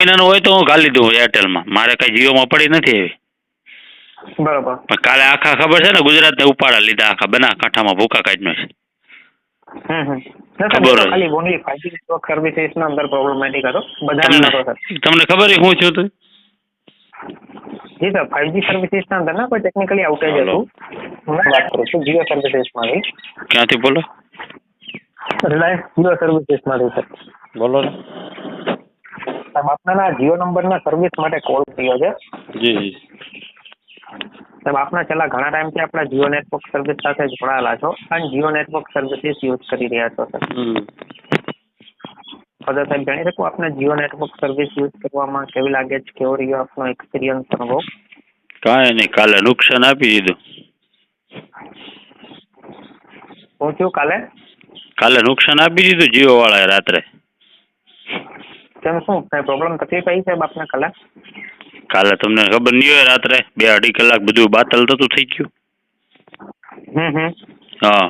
મહિનાનું હોય તો હું ઘાલી દઉં એરટેલમાં મારે કઈ જીઓમાં પડી નથી એવી. બરોબર. પણ કાલે આખા ખબર છે ને ગુજરાતને ઉપાડા લીધા આખા બનાસકાંઠામાં ભૂકા કાઢનો છે ના, ફાઈવ અંદર તમને તમને ખબર છે હું છું તું? જી સર ફાઈવજી સર્વિસીસના અંદર ના કોઈ ટેકનિકલી આઉટેજ. હતું? હું વાત કરું છું જીઓ સર્વિસીસમાંથી ક્યાંથી બોલો? રિલાયન્સ જીઓ સર્વિસીસમાંથી સર બોલો ને. સાહેબ આપના જીઓ નંબરના સર્વિસ માટે કોલ કર્યો છે. જી જી. સાહેબ આપના છેલ્લા ઘણા ટાઈમથી આપણા જીઓ નેટવર્ક સર્વિસ સાથે જોડાયેલા છો. અને જીઓ નેટવર્ક સર્વિસીસ યુઝ કરી રહ્યા છો સર. ફર્ધર સાહેબ જાણી શકું આપને જીઓ નેટવર્ક સર્વિસ યુઝ કરવામાં કેવી લાગે છે? કેવો રહ્યો આપનો એક્સપિરિયન્સ અનુભવ? કાંઈ નહીં કાલે નુકસાન આપી દીધું. પહોંચ્યું કાલે? કાલે નુકસાન આપી દીધું જીઓ વાળાએ રાત્રે. તેમ શું કઈ પ્રોબ્લેમ તકલીફ આવી સાહેબ આપને કાલે કાલે તમને ખબર નહીં હોય રાત્રે બે અઢી કલાક બધું બાતલ થતું થઈ ગયું. હમ હમ. હા.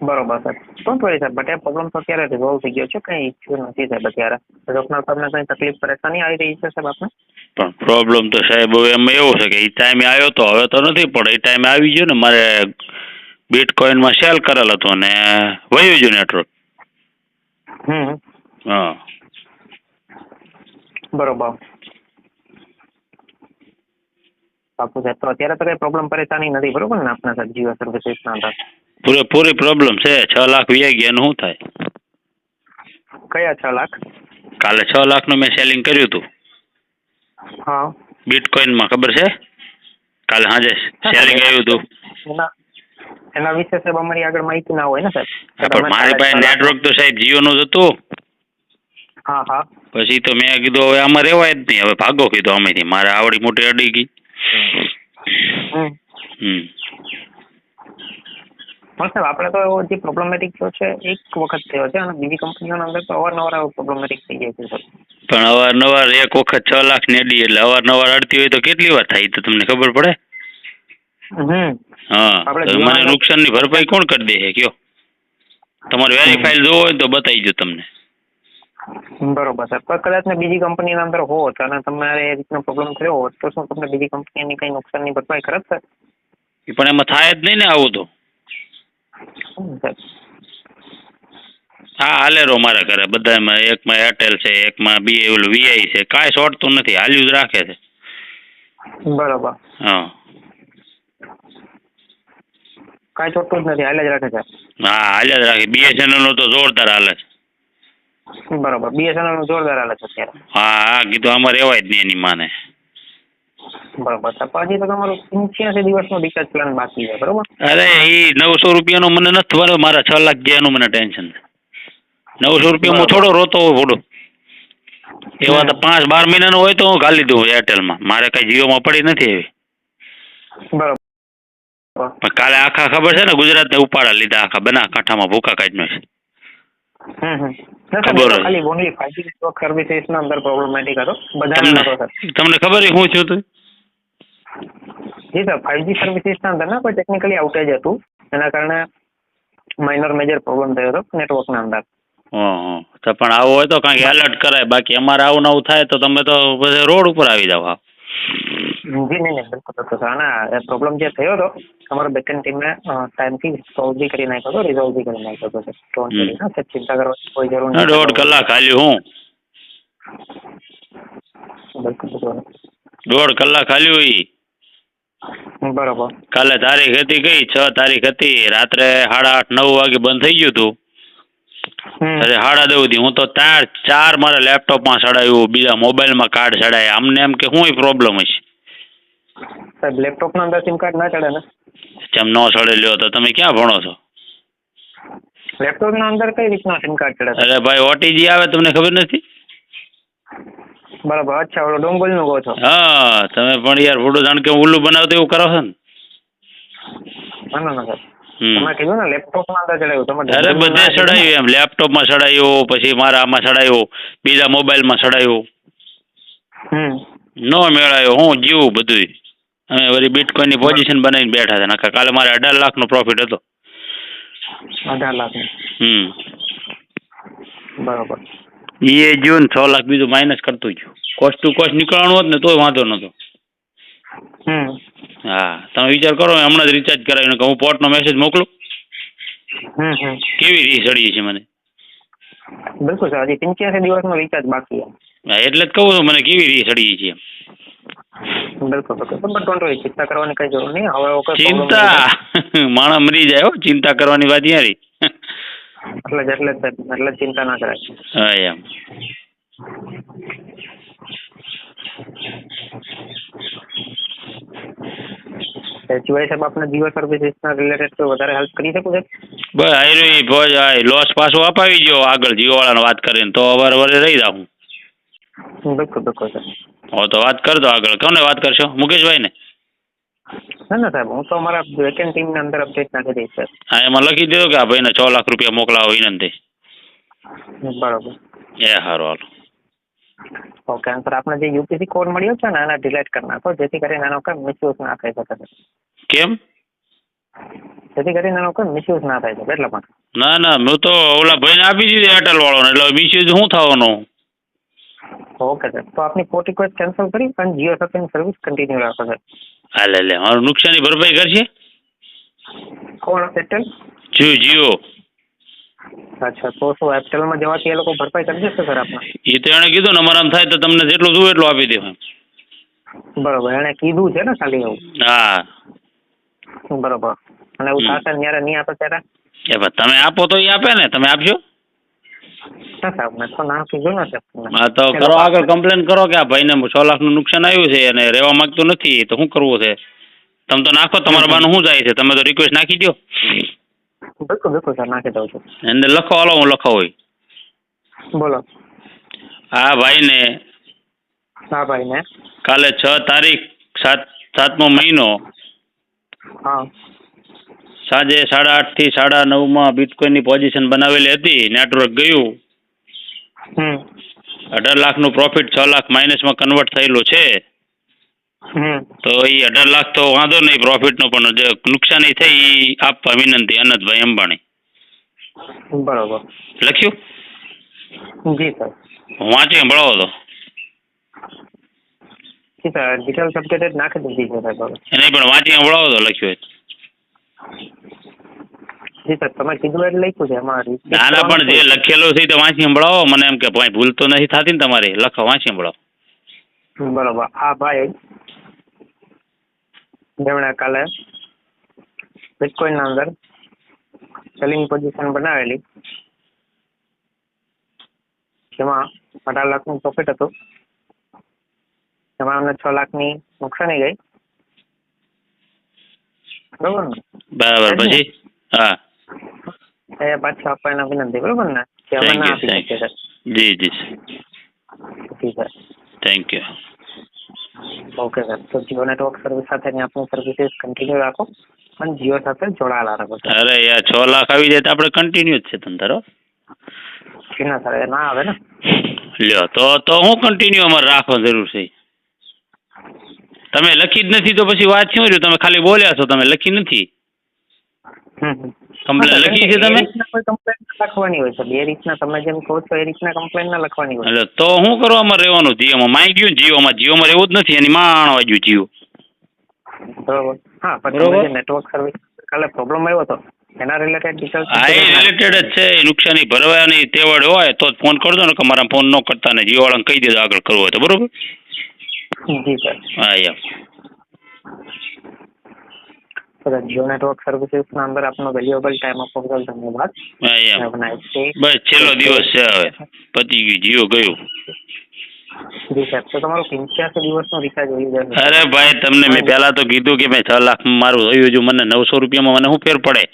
બરોબર સર શું વરી સાહેબ? બટ એ પ્રોબ્લેમ તો અત્યારે રિઝોલ્વ થઈ ગયો છે કંઈ ઇશ્યુ નથી સાહેબ અત્યારે. ડોક્ટર તમને કંઈ તકલીફ પરેશાની આવી રહી છે સાહેબ આપને? પણ પ્રોબ્લેમ તો સાહેબ હવે એમાં એવું છે કે એ ટાઈમે આવ્યો તો હવે તો નથી પણ એ ટાઈમે આવી ગયો ને મારે બિટકોઇનમાં સેલ કરેલ હતો ને વયું ગયું નેટવર્ક હમ. હા બરોબર પાકું સાહેબ તો અત્યારે તો કંઈ પ્રોબ્લેમ પરેશાની નથી બરોબર ને આપના સાહેબ જીઓ સર્વિસીસના અંદર? પૂરેપૂરી પ્રોબ્લેમ છે છ લાખ વ્યાઈ ગયા એનું શું થાય? કયા છ લાખ? કાલે છ લાખનું મેં સેલિંગ કર્યું હતું હા. બિટકોઇનમાં ખબર છે? કાલે સાંજે સેલિંગ આવ્યું હતું એના એના વિશે સાહેબ અમારી આગળ માહિતી ના હોય ને સાહેબ. હા, પણ મારી પાસે નેટવર્ક તો સાહેબ જીઓનું જ હતું. હા હા. પછી તો મેં કીધું હવે આમાં રહેવાય જ નહીં. હવે ભાગો કીધું આમાંથી મારે આવડી મોટી અડી ગઈ. હમ. હમ. પણ સાહેબ આપણે તો એવો જે પ્રોબ્લેમેટિક થયો છે એક વખત થયો છે અને બીજી કંપનીઓના અંદર તો અવારનવાર આવો પ્રોબ્લેમેટિક થઈ જાય છે સર પણ અવારનવાર એક વખત છ લાખ ને અડી એટલે અવારનવાર અડતી હોય તો કેટલી વાર થાય તો તમને ખબર પડે? હા મને નુકસાનની ભરપાઈ કોણ કરી દે છે? કયો? તમારે વેરીફાઈલ જોવો હોય તો બતાવી જો તમને. બરોબર સર. પણ કદાચ ને બીજી કંપનીના અંદર હોત અને તમારે એ રીતનો પ્રોબ્લેમ થયો હોત તો શું તમને બીજી કંપનીની કંઈ નુકસાનની ભરપાઈ કરત સર? ઈ પણ એમાં થાય જ નહીં ને આવું તો. સર? હા હાલેરો મારા ઘરે. બધામાં એકમાં એરટેલ છે એકમાં બી ઓલું વીઆઈ છે. કાંઈ શોર્ટતું નથી. હાલ્યું જ રાખે છે. બરોબર. હા. કાંઈ ચોટતું જ નથી. હાલે જ રાખે છે. હા હાલ્યા જ રાખે. બીએસએનએલનું તો જોરદાર હાલે છે. બરોબર. બીએસએનએલનું જોરદાર હાલે છે અત્યારે. હા હા કીધું આમાં રહેવાય જ નહીં એની માને. બરોબર. તો તમારું પંચ્યાસી દિવસનો રિચાર્જ પ્લાન બાકી છે બરોબર? અરે એ નવસો રૂપિયાનો મને નથી મારા છ લાખ ગયાનું મને ટેન્શન નવસો રૂપિયા બરાબર. થોડો રોતો હોય થોડો. એવા તો પાંચ બાર મહિનાનો હોય તો હું ઘાલી દઉં એરટેલમાં મારે કઈ જીઓમાં પડી નથી એવી. બરોબર. પણ કાલે આખા ખબર છે ને ગુજરાતને ઉપાડા લીધા આખા બના કાંઠામાં ભૂકા કાઢનો છે. તમને ખબર હું છું તું? જી સર ફાઈવજી સર્વિસીસના અંદર ના કોઈ ટેકનિકલી આઉટેજ હતું. એના કારણે માઇનર મેજર પ્રોબ્લેમ થયો હતો નેટવર્ક ના અંદર. તો પણ આવું હોય તો કાંઈક એલર્ટ કરાય. બાકી અમારે આવું નવું થાય તો તમે તો રોડ ઉપર આવી જાવ હા જી નહીં નહીં બિલકુલ હતો સર અને પ્રોબ્લેમ જે થયો હતો અમારો બેકએન્ડ ટીમે ટાઈમથી સોલ્વ બી કરી નાખ્યો હતો રિઝોલ્વ બી કરી નાખ્યો હતો સર ડોન્ટ હમ. વરી હા સર ચિંતા કરવાની કોઈ જરૂર ના, દોઢ કલાક હાલ્યું હું બિલકુલ બિલકુલ. દોઢ કલાક હાલ્યું ઈ બરોબર કાલે તારીખ હતી કઈ છ તારીખ હતી રાત્રે સાડા આઠ નવ વાગે બંધ થઈ ગયું હતું હમ. અરે સાડા દવથી હું તો ચાર ચાર મારા લેપટોપમાં ચડાવ્યું બીજા મોબાઈલમાં કાર્ડ ચડાયા અમને એમ કે શું પ્રોબ્લેમ હશે। સાહેબ લેપટોપ ના અંદર સિમ કાર્ડ ના ચડે ને? જેમ નો ચડે લ્યો તો તમે ક્યાં ભણો છો? લેપટોપ ના અંદર કઈ રીતના સિમ કાર્ડ ચડે અરે ભાઈ ઓટીજી આવે તમને ખબર નથી? બરાબર અચ્છા ઓલો ડોંગોલનું કહો છો? હા તમે પણ યાર ફોટો જાણ કે ઉલ્લુ બનાવતો એવું કરો છો ને? ના ના સાહેબ. તમે કીધું ને અંદર ચડાવ્યું તમે અરે બધે ના ને. ચડાવ્યું એમ લેપટોપમાં ચડાવ્યું પછી મારા આમાં ચડાવ્યું બીજા મોબાઈલમાં ચડાવ્યું હમ. નો મેળાયો હું જીવું બધુંય. અમે વળી બિટકોઈનની પોઝિશન બનાવીને બેઠા હતા. નકા કાલે મારે અઢાર લાખનો પ્રોફિટ હતો. અઢાર લાખ હમ. બરોબર. એ ને છ લાખ બીજું માઇનસ કરતું ગયું. કોસ્ટ ટુ કોસ્ટ નીકળવાનું હોત ને તોય વાંધો નતો હા તમે વિચાર કરો હમણાં જ રિચાર્જ કરાવીને કે હું પોર્ટનો મેસેજ મોકલું? કેવી રીત સડી છે મને? બિલકુલ સર હજી પંચ્યાસી દિવસનો રિચાર્જ બાકી એટલે જ કહું છું મને કેવી રીત સડી છે બિલકુલ બિલકુલ પણ ડોન્ટ ચિંતા કરવાની કઈ જરૂર નહીં. હવે ચિંતા? માણસ મરી જાય હો ચિંતા કરવાની વાત યારી. એટલે જ એટલે જ એટલે ચિંતા ના કરાય. હા એમ. સિવાય સાહેબ આપણે જીઓ સર્વિસીસના રિલેટેડ તો વધારે હેલ્પ કરી શકું છે? બસ આયરો આ લોસ પાછો અપાવી ગયો આગળ જીઓવાળાને વાત કરીને તો અવાર વરે રહી જાઉં. બિલકુલ બિલકુલ સાહેબ હો તો વાત કરજો આગળ. કોને વાત કરશો? મુકેશભાઈ ને ના ના સાહેબ હું તો અમારા વેકેન્ટ ટીમની અંદર અપડેટ નાખી દઈશ સર હા એમાં લખી દીધો કે આ ભાઈને છ લાખ રૂપિયા મોકલાવો વિનંતી. બરોબર. એ સારું હાલો. ઓકે અને સર આપણે જે યુપીસી કોડ મળ્યો છે ને એને ડિલેટ કરી નાખો. જેથી કરીને એનો કંઈ મિસયુઝ ના થઈ શકે. કેમ? જેથી કરીને એનો કોઈ મિસયુઝ ના થાય શકે એટલા પણ ના ના હું તો ઓલા ભાઈને આપી દીધી એરટેલ વાળોને. એટલે મિસયુઝ શું થવાનું? ઓકે સર તો આપની પોર્ટ રિક્વેસ્ટ કેન્સલ કરી અને જીઓ સર્ફિંગ સર્વિસ કન્ટિન્યુ રાખો સર હાલે લે મારું નુકસાની ભરપાઈ કરશે? કોણ એરટેલ જીઓ જીઓ. અચ્છા તો શું એરટેલમાં જવાથી એ લોકો ભરપાઈ કરી દેશે સર આપને? એ તો એણે કીધું ને અમારે થાય તો તમને જેટલું જોવે એટલું આપી દેવા બરોબર એણે કીધું છે ને ખાલી એવું? હા. બરોબર. અને એવું. થશે ને નહીં આપે ત્યારે? એ પણ તમે આપો તો એ આપે ને તમે મેં તો કરો આગળ કમ્પ્લેન કરો કે આ ભાઈને છ લાખનું નુકસાન આવ્યું છે અને રહેવા માંગતું નથી તો શું કરવું છે? તમે તો નાખો તમારા બાનું શું જાય છે? તમે તો રિક્વેસ્ટ નાખી દો બિલકુલ બિલકુલ સર નાખી દઉં છું. એને લખો હાલો હું લખો હોય. બોલો. હા ભાઈને હા ભાઈ ને કાલે છ તારીખ સાત સાતમો મહિનો. હા. સાંજે સાડા આઠથી સાડા નવમાં બિટકોઈનની પોઝિશન બનાવેલી હતી નેટવર્ક ગયું. અઢાર લાખનું પ્રોફિટ છ લાખ માઇનસમાં કન્વર્ટ થયેલું છે. તો એ અઢાર લાખ તો વાંધો નહીં પ્રોફિટનો પણ જે નુકસાની થઈ એ આપવા વિનંતી અનંતભાઈ અંબાણી. બરાબર. લખ્યું? જી સર. વાંચી સંભળાવો તો. જી સર નાખી દીધી છે સાહેબ પણ વાંચી સંભળાવો તો લખ્યું હોય. જી સર તમે કીધું એટલે લખ્યું છે એમાં ના ના પણ જે લખેલું છે તે વાંચી સંભળાવો. મને એમ કે ભાઈ ભૂલ તો નથી થતી ને તમારી. લખો વાંચી સંભળાવો. બરોબર. આ ભાઈ જેમણે કાલે બિટકોઈન ના અંદર સેલિંગ પોઝિશન બનાવેલી જેમાં અઢાર લાખનું પ્રોફિટ હતું. એમાં અમને છ લાખની નુકસાની ગઈ. બરોબર બરાબર પછી? હા. એ પાછું આપવાને વિનંતી બરોબર ને? કે અમે ના આપી શકીએ. સર જી જી. જી sir. Thank you okay sir. તો જીઓ નેટવર્ક સર્વિસ સાથેની આપની સર્વિસીસ કન્ટિન્યુ રાખો. અને જીઓ સાથે જોડાયેલા રાખો અરે યાર છ લાખ આવી જાય તો આપણે કન્ટિન્યુ જ છે તંતરો તારો ના સર એ ના આવે ને? લ્યો તો તો હું કન્ટિન્યુ અમારે રાખવા જરૂર છે. તમે લખી જ નથી તો પછી વાત શું રહ્યું? તમે ખાલી બોલ્યા છો તમે લખી નથી. હમ. કમ્પ્લેન હા, લખી છે તમે? રીતના કોઈ complaint ના લખવાની હોય સર એ રીતના તમે જેમ કહો છો એ રીતના કમ્પ્લેન ના લખવાની હોય. એટલે તો શું કરવામાં રહેવાનું? જીઓમાં માઈ ગયું જીઓમાં? જીઓમાં રહેવું જ નથી એની માં આણવા ગયું જીઓ. બરોબર. હા પણ. નેટવર્ક સર્વિસ કાલે પ્રોબ્લેમ આવ્યો તો એના રિલેટેડ ડિટેલ્સ હા એ રિલેટેડ જ છે નુકસાની ભરવાની તેવડ હોય તો ફોન કરજો ને કે મારા ફોન ન કરતા ને જીઓવાળાને કહી દેજો આગળ કરવો હોય તો બરોબર? જી સર હા એમ જીઓ નેટવર્ક સર્વિસીસ ના અંદર આપનો વેલ્યુએબલ ટાઈમ આપવા બદલ ધન્યવાદ. બસ છેલ્લો દિવસ છે હવે. પતી ગયું જીઓ ગયું. જી સર તો તમારું પંચ્યાસી દિવસનો રિચાર્જ હોઈ જશે અરે ભાઈ તમને મેં પહેલા તો કીધું કે મેં છ લાખ મારું થયું છું મને નવસો રૂપિયામાં મને શું ફેર પડે?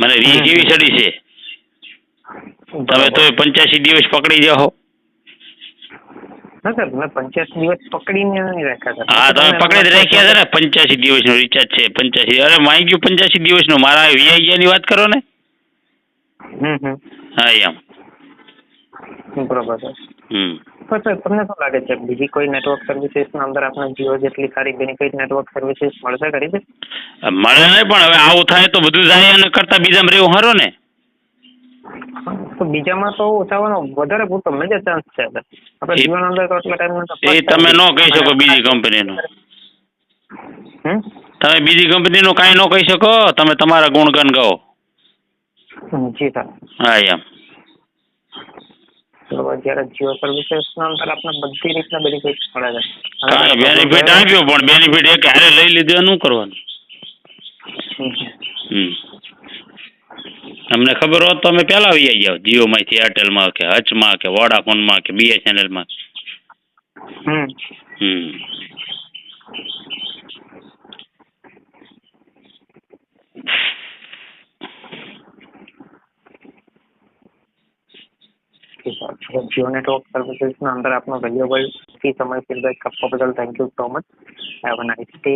મને રી હમ. કેવી ચડી છે? તમે તો પંચ્યાસી દિવસ પકડી જાઓ. ના સર મેં પંચ્યાસી દિવસ પકડીને નહીં રાખ્યા સર. હા તમે પકડી જ રાખ્યા છે ને? પંચ્યાસી દિવસનો રિચાર્જ છે પંચ્યાસી અરે માઈ ગયું પંચ્યાસી દિવસનો? મારા વીઆઈ ગયાની વાત કરો ને? હમ હમ. હા એમ. બરોબર સર. હમ. તો સર તમને શું લાગે છે બીજી કોઈ નેટવર્ક સર્વિસીસના અંદર આપણે જીઓ જેટલી સારી બેનિફિટ નેટવર્ક સર્વિસીસ મળશે કરી છે મળે નહીં પણ હવે આવું થાય તો બધું જાય અને કરતા બીજામાં રહેવું હારો ને? તો બીજામાં તો ઓછાવાનો વધારે પૂરતો મેજર ચાન્સ છે આપણે જીવન અંદર તો એટલા ટાઈમ એ તમે નો કહી શકો બીજી કંપની નું. તમે બીજી કંપનીનું કાંઈ ન કહી શકો તમે તમારા ગુણગાન ગાઓ. જી સર હા એમ. તો જ્યારે જીઓ સર્વિસીસના અંદર આપણે બધી રીતના બેનિફિટ મળે છે. બેનિફિટ આપ્યો પણ બેનિફિટ એક હારે લઈ લીધું એનું કરવાનું. હમ. અમને ખબર હોત તો અમે પહેલા આવી જાઓ જીઓમાંથી એરટેલમાં કે હચમાં કે વોડાફોનમાં કે બીએસએનએલમાં હમ. હમ. જીઓ નેટવર્ક સર્વિસીસના અંદર આપનો વેલ્યુએબલ સમય ફીડબેક આપવા બદલ thank you so much have a nice day